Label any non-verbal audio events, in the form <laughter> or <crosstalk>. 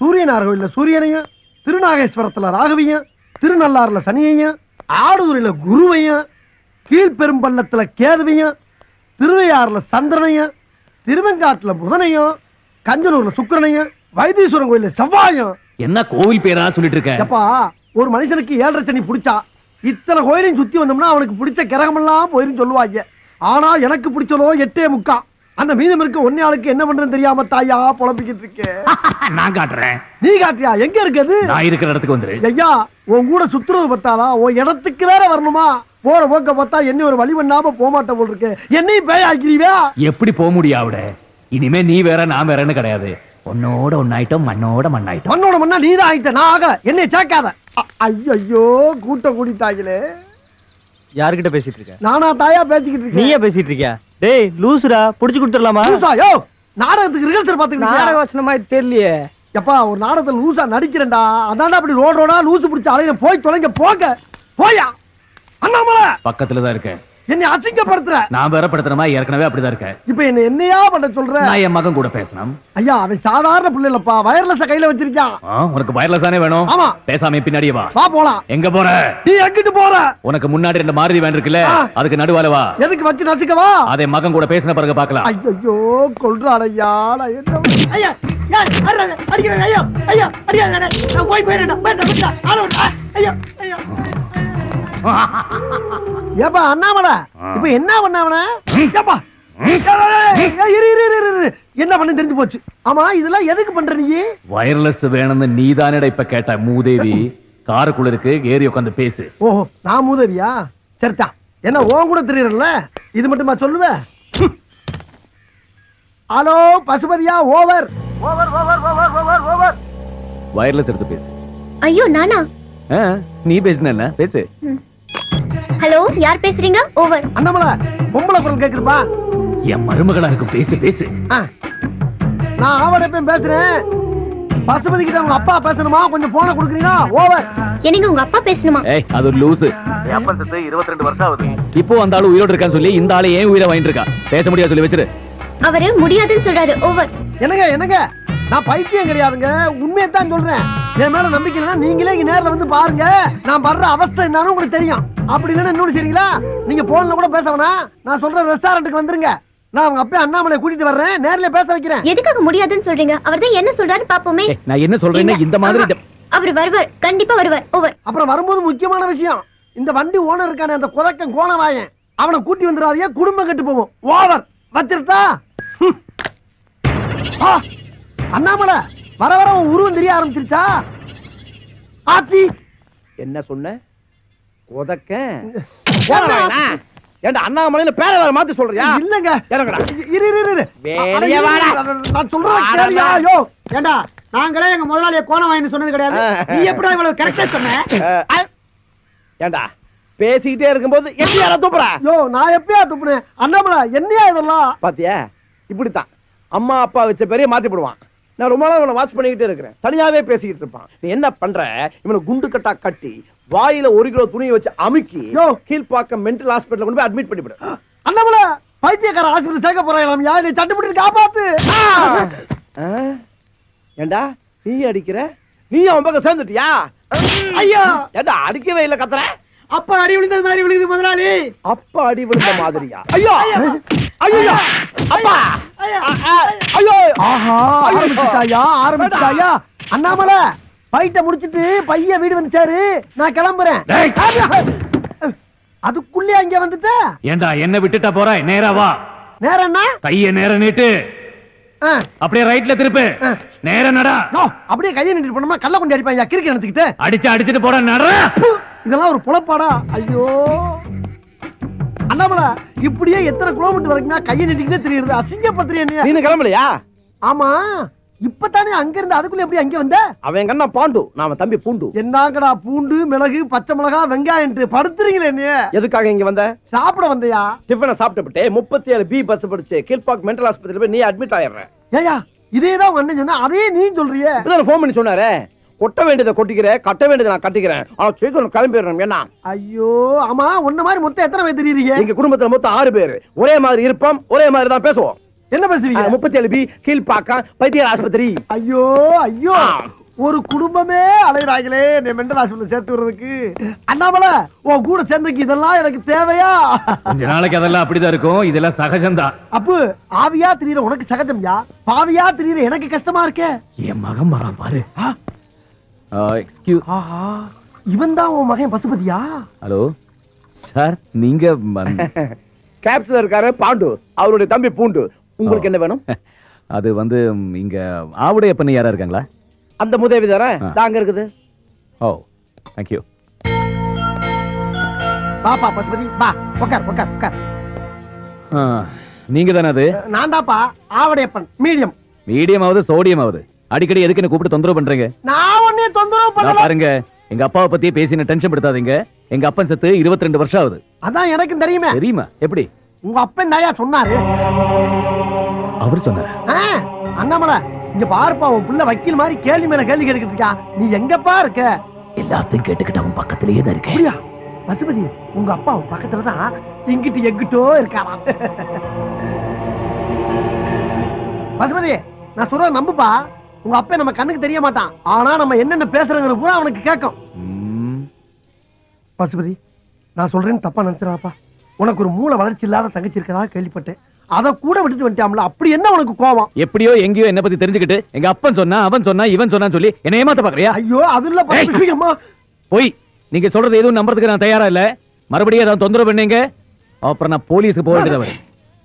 சூரியனார் கோயில்ல சூரியனையும் திருநாகேஸ்வரத்துல ராகவியும் திருநள்ளாறுல சனியையும் ஆடுதுறையில குருவையும் கீழ்பெரும்பள்ளத்துல கேதுவையும் திருவையாறுல சந்திரனையும் திருவெங்காட்டுல புதனையும் கஞ்சனூர்ல சுக்கிரனையும் வைத்தீஸ்வரன் கோயில்ல செவ்வாயும். என்ன கோவில் பேரா சொல்லிட்டு இருக்க? எப்பா ஒரு மனுஷனுக்கு ஏழரை சனி பிடிச்சா இத்தனை கோயிலையும் சுத்தி வந்தோம்னா அவனுக்கு பிடிச்ச கிரகமெல்லாம் போயிரும் சொல்லுவாங்க. ஆனா எனக்கு பிடிச்சதோ எட்டே முக்கா. அந்த மீதம் இருக்க ஒன்னே ஆளுக்கு என்ன பண்றேன்னு தெரியாம தாயா புலம்பிக்கிட்டு இருக்கேன் <laughs> நான் காட்டுறேன். நீ காட்டியா எங்க இருக்குது நான் இருக்கிற இடத்துக்கு வந்துரு. ஐயா உன் கூட சுத்துறது பத்தாதா உன் இடத்துக்கு வேற வரணுமா? போற போக்க பார்த்தா என்ன ஒரு வழி பண்ணாம போக மாட்டேன் போல் இருக்கு. என்னையும் பேய் ஆக்கிறீவா எப்படி போக முடியும் அவட? இனிமே நீ வேற நான் வேறன்னு கிடையாது. உன்னோட ஒன்னாயிட்டோம் மண்ணோட மண்ணாயிட்டோம். மண்ணோட மண்ணா நீ தான் ஆயிட்ட. நான் ஆகல. என்னை சேர்க்காத. ஐயோ கூட்டம் கூடிட்டாங்களே யார்கிட்ட பேசிட்டு இருக்க? நானா தாயா பேசிக்கிட்டு இருக்கேன். நீயே பேசிட்டு இருக்கியா? டேய் லூசுடா புடிச்சு கொடுத்துடலாமா? லூசா யோ நாடகத்துக்கு ரிஹர்சல் பாத்துக்கிட்டு நாடக வச்சன மாதிரி தெரியலையே. எப்பா ஒரு நாடகத்துல லூசா நடிக்கிறேன்டா. அதான்டா அப்படி ரோட் ரோடா லூசு பிடிச்ச அலையில போய் தொலைங்க போங்க போயா. அண்ணாமலை! பக்கத்துல தான் இருக்கேன். என்னை அசிங்கப்படுத்துற? நான் வேற படுத்துறமா ஏற்கனவே அப்படிதான் இருக்கேன். இப்ப என்ன என்னையா பண்ண சொல்ற? நான் என் மகன் கூட பேசணும். ஐயா அவன் சாதாரண பிள்ளை இல்லப்பா வயர்லெஸ் கையில வச்சிருக்கான் உனக்கு வயர்லெஸ் தானே வேணும். ஆமா. பேசாம பின்னாடியே வா. வா போலாம். எங்க போற? நீ எங்கிட்டு போற? உனக்கு முன்னாடி ரெண்டு மாருதி வேன் இருக்குல்ல. அதுக்கு நடுவால வா. எதுக்கு வச்சு நசுக்கவா அதை மகன் கூட பேசின பிறகு பார்க்கலாம். ஐயோ கொல்றான் ஐயா நான் என்ன ஐயா அடிக்கிறாங்க, ஐயா, ஐயா, அடிக்கிறாங்க, நான் போய் போயிடுறேன், ஐயா, ஐயா. ஏப்பா அண்ணாமலை? இப்ப என்ன பண்ணாமல? ஏப்பா. என்ன பண்ணு தெரிஞ்சு போச்சு. ஆமா இதெல்லாம் எதுக்கு பண்ற நீ? வயர்லெஸ் வேணும்னு நீதானடா இப்ப கேட்ட மூதேவி. காருக்குள்ள இருக்கு ஏறி உட்காந்து பேசு. ஓஹோ நான் மூதவியா? சரிதா என்ன உன் கூட தெரியறல இது மட்டுமா சொல்லுவ? Hello பசுபதியா over. Over over over over over. Wireless எடுத்து பேசு. ஐயோ நானா? ஆ, நீ பேசின என்ன? பேசு. ஹலோ யார் பேசுறீங்க? ஓவர் அண்ணாமலை பொம்பளை குரல் கேக்குதுப்பா. என் மருமகளா இருக்கும் பேசு பேசு. நான் ஆவடப்பையும் பேசுறேன். பசுபதி கிட்ட உங்க அப்பா பேசணுமா? கொஞ்சம் போன கொடுக்குறீங்களா? ஓவர் என்னங்க உங்க அப்பா பேசணுமா? ஏய் அது ஒரு லூசு. இருபத்தி ரெண்டு வருஷம் ஆகுது. இப்போ அந்த ஆளு உயிரோடு இருக்கான்னு சொல்லி இந்த ஆளு ஏன் உயிரை வாங்கிட்டு இருக்கா? பேச முடியாது சொல்லி வச்சிரு. அவரு முடியாதுன்னு சொல்றாரு. ஓவர் என்னங்க என்னங்க? நான் பைத்தியம் கிடையாதுங்க. உண்மையை தான் சொல்றேன். என் மேல நம்பிக்கை இல்லைன்னா நீங்களே இங்க நேர்ல வந்து பாருங்க. நான் படுற அவஸ்தை என்னன்னு உங்களுக்கு தெரியும். அப்படி இல்லைன்னா இன்னொன்னு சரிங்களா? நீங்க போன்ல கூட பேச வேணாம். நான் சொல்ற ரெஸ்டாரண்ட்டுக்கு வந்துருங்க. நான் அவங்க அப்பா அண்ணாமலை கூட்டிட்டு வர்றேன். நேர்ல பேச வைக்கிறேன். எதுக்காக முடியாதுன்னு சொல்றீங்க? அவர் தான் என்ன சொல்றாரு பாப்போமே. நான் என்ன சொல்றேன்னு இந்த மாதிரி. அவர் வருவார். கண்டிப்பா வருவார். ஓவர் அப்புறம் வரும்போது முக்கியமான விஷயம். இந்த வண்டி ஓனர் இருக்கானே அந்த குதக்கம் கோணவாயன். அவனை கூட்டி வந்துடாதீங்க. குடும்பம் கெட்டு போவோம் ஓவர். ஆ, அண்ணாமலை. வர வர உன் உருவம் தெரிய ஆரம்பிச்சிருச்சா? ஆத்தி! என்ன சொன்ன? உதக்க ஏண்டா? அண்ணாமலைன்னு பேரை வேற மாத்தி சொல்றியா? இல்லங்க. இறங்குடா. இரு இரு இரு, வெளிய வாடா. நான் ஏண்டா நாங்களே எங்க முதலாளிய கோணவாயின்னு சொன்னது கிடையாது. நீ எப்படா இவ்வளவு கரெக்டா சொன்ன? ஏண்டா பேசிக்கிட்டே இருக்கும்போது எப்படி யாரா தூப்புற? யோ நான் எப்பயா துப்புனேன்? அண்ணாமலை என்னையா இதெல்லாம்? பாத்தியா? இப்படித்தான். அம்மா அப்பா வச்ச பேரையே மாத்தி போடுவான். நான் ரொம்ப நாள் இவனை வாட்ச் பண்ணிக்கிட்டே இருக்கிறேன். தனியாவே பேசிக்கிட்டு இருப்பான். நீ என்ன பண்ற? இவனை குண்டு கட்டா கட்டி வாயில ஒரு கிலோ துணியை வச்சு அமுக்கி யோ. கீழ்ப்பாக்கம் மென்டல் ஹாஸ்பிட்டல் கொண்டு போய் அட்மிட் பண்ணிவிடு. அண்ணாமலை பைத்தியக்கார ஆஸ்பத்திரி சேர்க்க போறாங்களாம் யா நீ சட்டுப்பட்டு காப்பாத்து? ஏண்டா நீ அடிக்கிற? நீ அவன் பக்கம் சேர்ந்துட்டியா? ஐயா. ஏண்டா அடிக்கவே இல்ல கத்துற? அப்பா அடி விழுந்தது மாதிரி விழுகுது முதலாளி. அப்பா அடி விழுந்த மாதிரியா? ஐயோ. ஐயோ அப்பா. ஐயோ. ஆஹா. ஆரம்பிச்சுட்டாயா ஆரம்பிச்சுட்டாயா? அண்ணாமலை பைட்ட முடிச்சிட்டு பையன் வீடு வந்துச்சாரு நான் கிளம்புறேன். டேய். அதுக்குள்ளே அங்க வந்துட்ட? ஏண்டா என்ன விட்டுட்டா போற? நேரா வா. நேரம் என்ன? கைய நேர நீட்டு. அப்படியே ரைட்ல திருப்பு. நேர நடா. அப்படியே கையை நின்று போனோமா கள்ள கொண்டு அடிப்பாங்க கிறுக்கி எடுத்துக்கிட்டு அடிச்சு அடிச்சிட்டு போற நடா. இதெல்லாம் ஒரு புலப்பாடா? ஐயோ. அண்ணாமலை இப்படியே எத்தனை கிலோமீட்டர் வரைக்கும் கையை நீட்டிக்கிட்டே தெரியுது அசிங்கப்படுத்துறிய என்ன நீனு கிளம்பலையா? ஆமா இப்பதானே அங்க இருந்து அதுக்குள்ள எப்படி அங்க வந்த? அவன் கண்ணா பாண்டு அவன் தம்பி பூண்டு. என்னங்கடா பூண்டு மிளகு பச்சை மிளகா வெங்காயம் படுத்துறீங்களே என்ன எதுக்காக இங்க வந்த? சாப்பிட வந்தியா? டிஃபனை சாப்பிட்டுவிட்டு முப்பத்தி ஏழு பி பஸ் படிச்சு கீழ்பாக் மென்டல் ஹாஸ்பிட்டல் போய் நீ அட்மிட் ஆயிடுற. ஏயா இதேதான் உங்க அண்ணன் சொன்னா அதே நீ சொல்றியே? ஃபோன் பண்ணி சொன்னாரே? கொட்ட வேண்டியதை கொட்டிக்கிறேன் கட்ட வேண்டியதை நான் கட்டிக்கிறேன். ஆனா சீக்கிரம் கிளம்பிடுறோம் என்ன ஐயோ ஆமா உன்ன மாதிரி மொத்தம் எத்தனை பேர் தெரியுறீங்க? எங்க குடும்பத்துல மொத்தம் ஆறு பேர். ஒரே மாதிரி இருப்போம் ஒரே மாதிரி தான் பேசுவோம். என்ன பேசுவீங்க முப்பத்தி ஏழு பி கீழ்பாக்கம் பைத்தியர் ஆஸ்பத்திரி. ஐயோ ஐயோ. ஒரு குடும்பமே அலைகிறாங்களே என்னை மெண்டல் ஹாஸ்பிட்டல் சேர்த்து விடுறதுக்கு. அண்ணாமலை உன் கூட சேர்ந்ததுக்கு இதெல்லாம் எனக்கு தேவையா? கொஞ்ச நாளைக்கு அதெல்லாம் அப்படிதான் இருக்கும். இதெல்லாம் சகஜம்தான். அப்பு ஆவியா திரியற உனக்கு சகஜம்யா? பாவியா திரியற எனக்கு கஷ்டமா இருக்கே? என் மகன் வரான் பாரு. எக்ஸ்கியூஸ் ஆஹா இவன் தான் உன் மகன் பசுபதியா? ஹலோ சார் நீங்க கேப்சர் <laughs> இருக்காரு பாண்டு. அவருடைய தம்பி பூண்டு. உங்களுக்கு என்ன வேணும்? <laughs> அது வந்து இங்க ஆவுடைய பண்ணி யாரா இருக்காங்களா? அந்த முதவி தரேன் ஆ. தாங்க இருக்குது. ஓ தேங்க்யூ பாப்பா பசுபதி. பா உட்கார் உட்கார் உட்கார் நீங்க தானே அது? நான் தான்ப்பா ஆவடையப்பன் மீடியம். மீடியம் ஆகுது சோடியம் ஆகுது. அடிக்கடி எதுக்கு என்ன கூப்பிட்டு தொந்தரவு பண்றீங்க? நான் உன்னைய தொந்தரவு பண்ணல. பாருங்க எங்க அப்பாவை பத்தி பேசி டென்ஷன் படுத்தாதீங்க. எங்க அப்பன் செத்து 22 ரெண்டு வருஷம் ஆகுது. அதான் எனக்கும் தெரியுமே. தெரியுமா? எப்படி? உங்க அப்பன் தாயா சொன்னாரு. அவர் சொன்னார். அண்ணாமலை இங்க பாருப்பா உன் புள்ள வக்கீல் மாதிரி கேள்வி மேல கேள்வி கேட்டுக்கிட்டு இருக்கா. நீ எங்கப்பா இருக்க? எல்லாத்தையும் கேட்டுக்கிட்டு அவன் பக்கத்திலேயே தான் இருக்கேன். பசுபதி உங்க அப்பா உன் பக்கத்துல தான் இங்கிட்டு எங்கிட்டோ இருக்காராம் பசுபதி நான் சொல்ற நம்புப்பா. உங்க அப்பா நம்ம கண்ணுக்கு தெரிய மாட்டான். ஆனா நம்ம என்னென்ன பேசுறதுல பூரா அவனுக்கு கேட்கும். பசுபதி நான் சொல்றேன்னு தப்பா நினைச்சிடாப்பா உனக்கு ஒரு மூளை வளர்ச்சி இல்லாத தங்கச்சி இருக்கதா கேள்விப்பட்டேன். அதை கூட விட்டுட்டு வந்துட்டாம்ல அப்படி என்ன உனக்கு கோவம் எப்படியோ எங்கேயோ என்ன பத்தி தெரிஞ்சுக்கிட்டு எங்க அப்பன் சொன்னா அவன் சொன்னா இவன் சொன்னான்னு சொல்லி என்ன ஏமாத்த பாக்குறியா ஐயோ அது இல்ல போய் நீங்க சொல்றது எதுவும் நம்புறதுக்கு நான் தயாரா இல்ல? மறுபடியும் ஏதாவது தொந்தரவு பண்ணீங்க? அப்புறம் நான் போலீஸ்க்கு போக வேண்டியதா வரும்